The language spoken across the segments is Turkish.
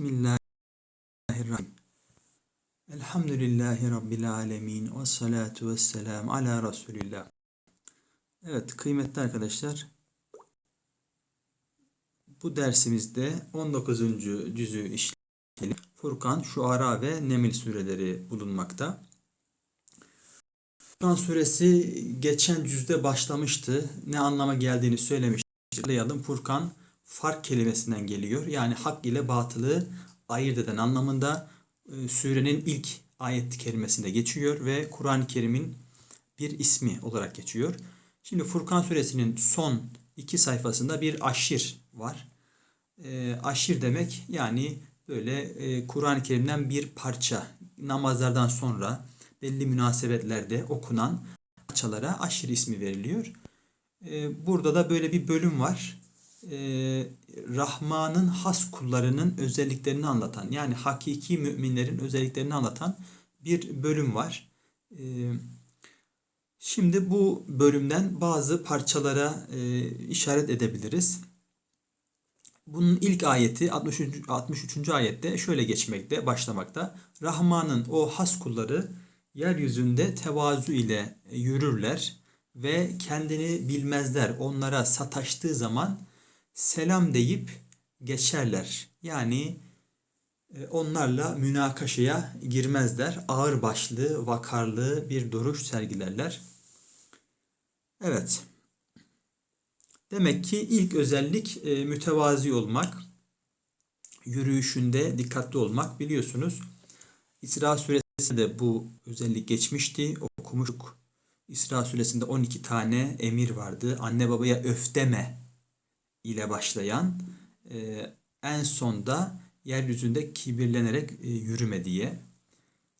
Bismillahirrahmanirrahim. Elhamdülillahi Rabbil alemin. Ve salatu ve selam ala Resulillah. Evet kıymetli arkadaşlar. Bu dersimizde 19. cüzü işleyelim. Furkan, Şuara ve Nemil sureleri bulunmakta. Furkan suresi geçen cüzde başlamıştı. Ne anlama geldiğini söylemiştik. Furkan fark kelimesinden geliyor. Yani hak ile batılı ayırt eden anlamında e, surenin ilk ayet kelimesinde geçiyor ve Kur'an-ı Kerim'in bir ismi olarak geçiyor. Şimdi Furkan suresinin son iki sayfasında bir aşir var. E, aşir demek yani böyle e, Kur'an-ı Kerim'den bir parça namazlardan sonra belli münasebetlerde okunan parçalara aşir ismi veriliyor. E, burada da böyle bir bölüm var. E, Rahman'ın has kullarının özelliklerini anlatan yani hakiki müminlerin özelliklerini anlatan bir bölüm var. E, şimdi bu bölümden bazı parçalara e, işaret edebiliriz. Bunun ilk ayeti 63. 63. ayette şöyle geçmekte, başlamakta. Rahman'ın o has kulları yeryüzünde tevazu ile yürürler ve kendini bilmezler. Onlara sataştığı zaman selam deyip geçerler. Yani e, onlarla münakaşaya girmezler. Ağır başlı, vakarlı bir duruş sergilerler. Evet. Demek ki ilk özellik e, mütevazi olmak, yürüyüşünde dikkatli olmak. Biliyorsunuz İsra suresinde bu özellik geçmişti. Okumuştuk. İsra suresinde 12 tane emir vardı. Anne babaya öf deme ile başlayan e, en sonda yeryüzünde kibirlenerek e, yürüme diye.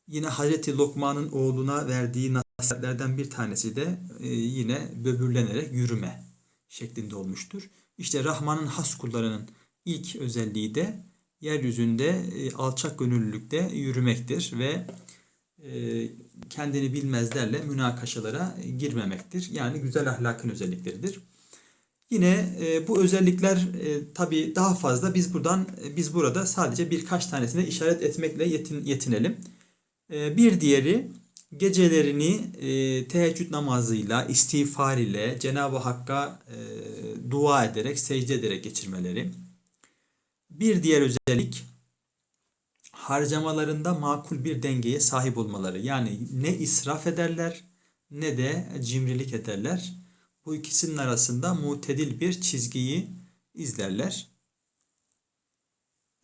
Yine Hazreti Lokman'ın oğluna verdiği nasihatlerden bir tanesi de e, yine böbürlenerek yürüme şeklinde olmuştur. İşte Rahman'ın has kullarının ilk özelliği de yeryüzünde e, alçak gönüllülükte yürümektir ve e, kendini bilmezlerle münakaşalara girmemektir. Yani güzel ahlakın özellikleridir. Yine e, bu özellikler e, tabii daha fazla biz buradan e, biz burada sadece birkaç tanesine işaret etmekle yetin, yetinelim. E, bir diğeri gecelerini e, teheccüd namazıyla, istiğfar ile Cenab-ı Hakk'a e, dua ederek, secde ederek geçirmeleri. Bir diğer özellik harcamalarında makul bir dengeye sahip olmaları. Yani ne israf ederler ne de cimrilik ederler. Bu ikisinin arasında mutedil bir çizgiyi izlerler.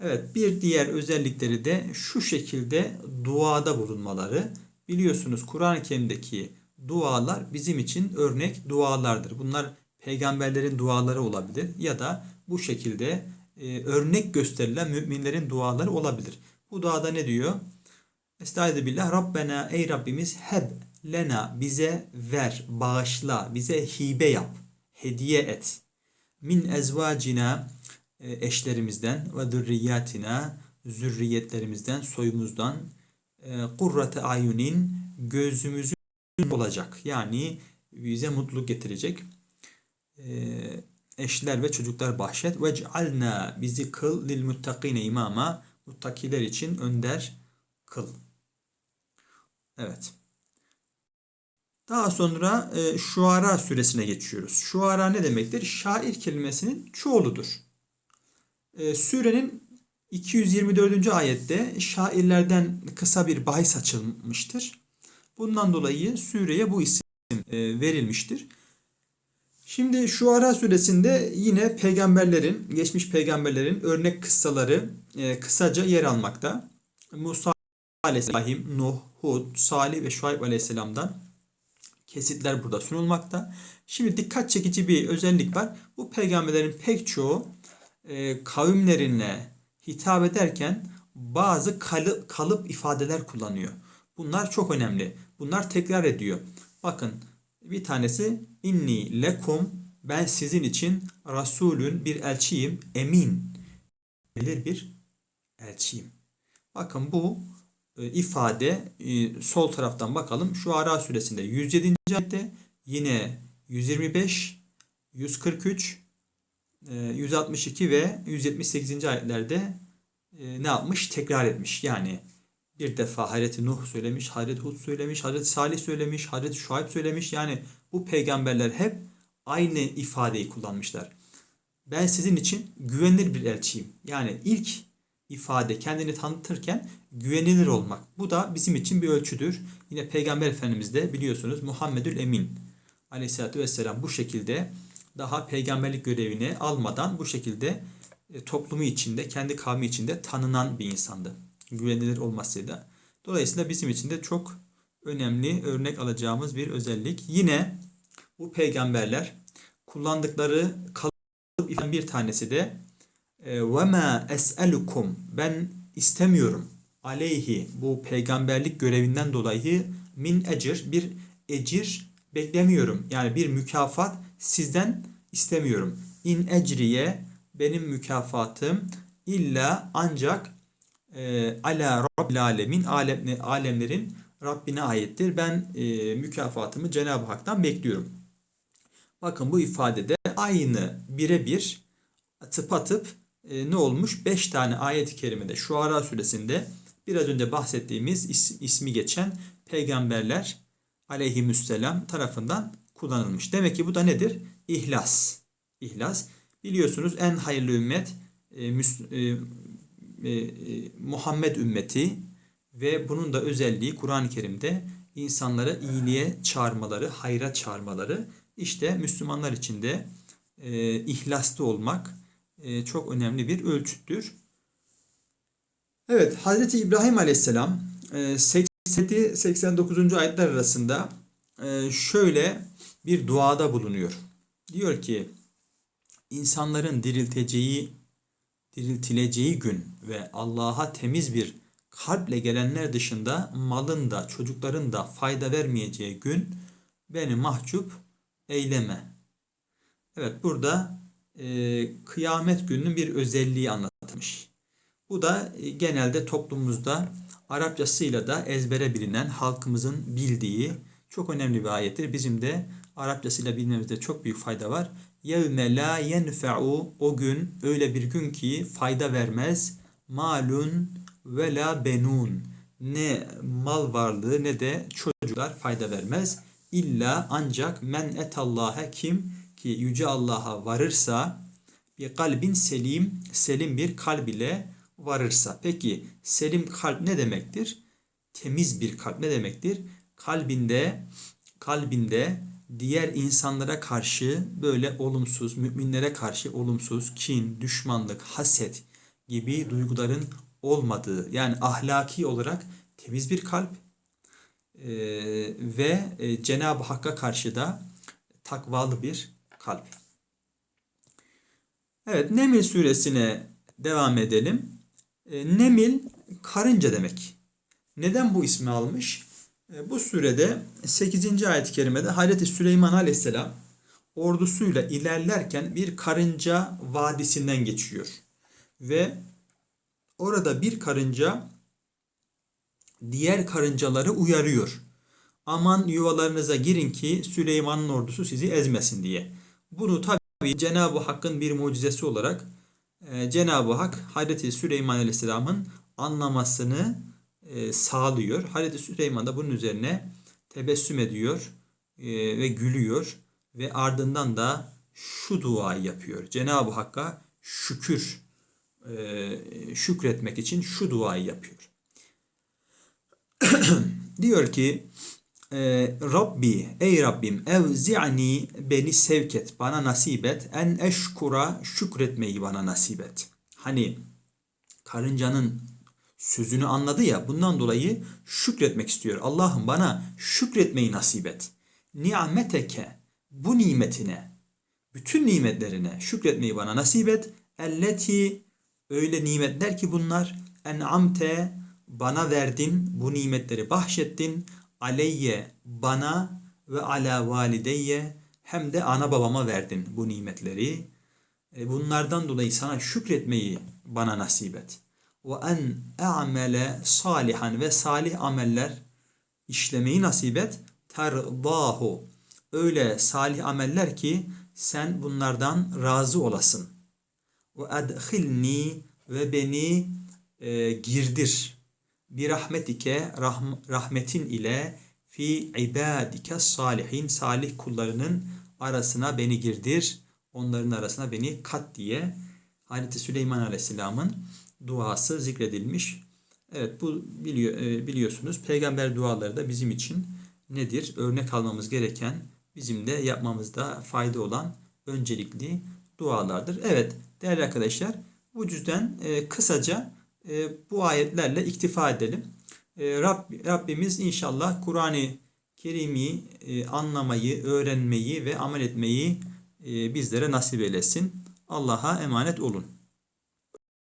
Evet bir diğer özellikleri de şu şekilde duada bulunmaları. Biliyorsunuz Kur'an-ı Kerim'deki dualar bizim için örnek dualardır. Bunlar peygamberlerin duaları olabilir ya da bu şekilde e, örnek gösterilen müminlerin duaları olabilir. Bu duada ne diyor? Estaizu billah Rabbena ey Rabbimiz heb lena bize ver, bağışla, bize hibe yap, hediye et. Min ezvacina e, eşlerimizden ve zürriyatina zürriyetlerimizden, soyumuzdan e, kurrate ayunin gözümüzün olacak. Yani bize mutluluk getirecek. E, eşler ve çocuklar bahşet. Ve cealna bizi kıl lil muttakine imama muttakiler için önder kıl. Evet. Daha sonra e, Şuara suresine geçiyoruz. Şuara ne demektir? Şair kelimesinin çoğuludur. E, surenin 224. ayette şairlerden kısa bir bahis açılmıştır. Bundan dolayı sureye bu isim e, verilmiştir. Şimdi Şuara suresinde yine peygamberlerin, geçmiş peygamberlerin örnek kıssaları e, kısaca yer almakta. Musa aleyhisselam, Nuh, Hud, Salih ve Şuayb aleyhisselamdan kesitler burada sunulmakta. Şimdi dikkat çekici bir özellik var. Bu peygamberlerin pek çoğu e, kavimlerine hitap ederken bazı kalıp, kalıp ifadeler kullanıyor. Bunlar çok önemli. Bunlar tekrar ediyor. Bakın bir tanesi inni lekum ben sizin için rasulün bir elçiyim emin. Bilir bir elçiyim. Bakın bu ifade e, sol taraftan bakalım. Şu Ara suresinde 107. ayette yine 125, 143, 162 ve 178. ayetlerde e, ne yapmış? Tekrar etmiş. Yani bir defa Hazreti Nuh söylemiş, Hazreti Hud söylemiş, Hazreti Salih söylemiş, Hazreti Şuayb söylemiş. Yani bu peygamberler hep aynı ifadeyi kullanmışlar. Ben sizin için güvenilir bir elçiyim. Yani ilk ifade kendini tanıtırken güvenilir olmak. Bu da bizim için bir ölçüdür. Yine Peygamber Efendimiz de biliyorsunuz Muhammedül Emin aleyhissalatü vesselam bu şekilde daha peygamberlik görevini almadan bu şekilde e, toplumu içinde, kendi kavmi içinde tanınan bir insandı. Güvenilir olmasıyla. Dolayısıyla bizim için de çok önemli örnek alacağımız bir özellik. Yine bu peygamberler kullandıkları kalıp bir tanesi de ve ma ben istemiyorum aleyhi bu peygamberlik görevinden dolayı min ecir bir ecir beklemiyorum. Yani bir mükafat sizden istemiyorum. İn ecriye benim mükafatım illa ancak e, ala rabbil alemin alem, alemlerin Rabbine aittir. Ben e, mükafatımı Cenab-ı Hak'tan bekliyorum. Bakın bu ifadede aynı birebir tıpatıp e, ne olmuş? 5 tane ayet-i kerimede Şuara suresinde biraz önce bahsettiğimiz is, ismi geçen peygamberler aleyhisselam tarafından kullanılmış. Demek ki bu da nedir? İhlas. İhlas. Biliyorsunuz en hayırlı ümmet e, müs, e, e, e, Muhammed ümmeti ve bunun da özelliği Kur'an-ı Kerim'de insanlara iyiliğe çağırmaları, hayra çağırmaları. İşte Müslümanlar için de e, ihlaslı olmak çok önemli bir ölçüttür. Evet, Hazreti İbrahim Aleyhisselam e, 87-89. ayetler arasında e, şöyle bir duada bulunuyor. Diyor ki, insanların dirilteceği, diriltileceği gün ve Allah'a temiz bir kalple gelenler dışında malın da çocukların da fayda vermeyeceği gün beni mahcup eyleme. Evet burada e, kıyamet gününün bir özelliği anlatılmış. Bu da e, genelde toplumumuzda Arapçasıyla da ezbere bilinen halkımızın bildiği çok önemli bir ayettir. Bizim de Arapçasıyla bilmemizde çok büyük fayda var. Yevme la yenfe'u o gün öyle bir gün ki fayda vermez malun ve la benun ne mal varlığı ne de çocuklar fayda vermez. İlla ancak men etallaha kim ki yüce Allah'a varırsa bir kalbin selim selim bir kalb ile varırsa. Peki selim kalp ne demektir? Temiz bir kalp ne demektir? Kalbinde kalbinde diğer insanlara karşı böyle olumsuz, müminlere karşı olumsuz, kin, düşmanlık, haset gibi duyguların olmadığı yani ahlaki olarak temiz bir kalp e, ve Cenab-ı Hakk'a karşı da takvalı bir kalp. Evet Nemil suresine devam edelim. E, Nemil karınca demek. Neden bu ismi almış? E, bu surede 8. ayet-i kerimede Hazreti Süleyman aleyhisselam ordusuyla ilerlerken bir karınca vadisinden geçiyor. Ve orada bir karınca diğer karıncaları uyarıyor. Aman yuvalarınıza girin ki Süleyman'ın ordusu sizi ezmesin diye. Bunu tabi Cenab-ı Hakk'ın bir mucizesi olarak e, Cenab-ı Hak Hazreti Süleyman Aleyhisselam'ın anlamasını e, sağlıyor. Hazreti Süleyman da bunun üzerine tebessüm ediyor e, ve gülüyor ve ardından da şu duayı yapıyor. Cenab-ı Hakk'a şükür şükretmek için şu duayı yapıyor. diyor ki Rabbi ey Rabbim evzi'ni beni sevk et bana nasip et en eşkura şükretmeyi bana nasip et. Hani karıncanın sözünü anladı ya bundan dolayı şükretmek istiyor. Allah'ım bana şükretmeyi nasip et. Ni'meteke bu nimetine bütün nimetlerine şükretmeyi bana nasip et. Elleti öyle nimetler ki bunlar en'amte bana verdin bu nimetleri bahşettin aleyye bana ve ala valideyye hem de ana babama verdin bu nimetleri. E, bunlardan dolayı sana şükretmeyi bana nasip et. Ve en a'mele salihan ve salih ameller işlemeyi nasip et. Terdahu. Öyle salih ameller ki sen bunlardan razı olasın. Ve edhilni ve beni e, girdir. Bir rahmetike rahm- rahmetin ile fi ibadike salihin salih kullarının arasına beni girdir. Onların arasına beni kat diye Hazreti Süleyman Aleyhisselam'ın duası zikredilmiş. Evet bu biliyor, e, biliyorsunuz peygamber duaları da bizim için nedir? Örnek almamız gereken, bizim de yapmamızda fayda olan öncelikli dualardır. Evet değerli arkadaşlar bu yüzden e, kısaca e, bu ayetlerle iktifa edelim. E, Rab, Rabbimiz inşallah Kur'an-ı Kerim'i e, anlamayı, öğrenmeyi ve amel etmeyi e, bizlere nasip eylesin. Allah'a emanet olun.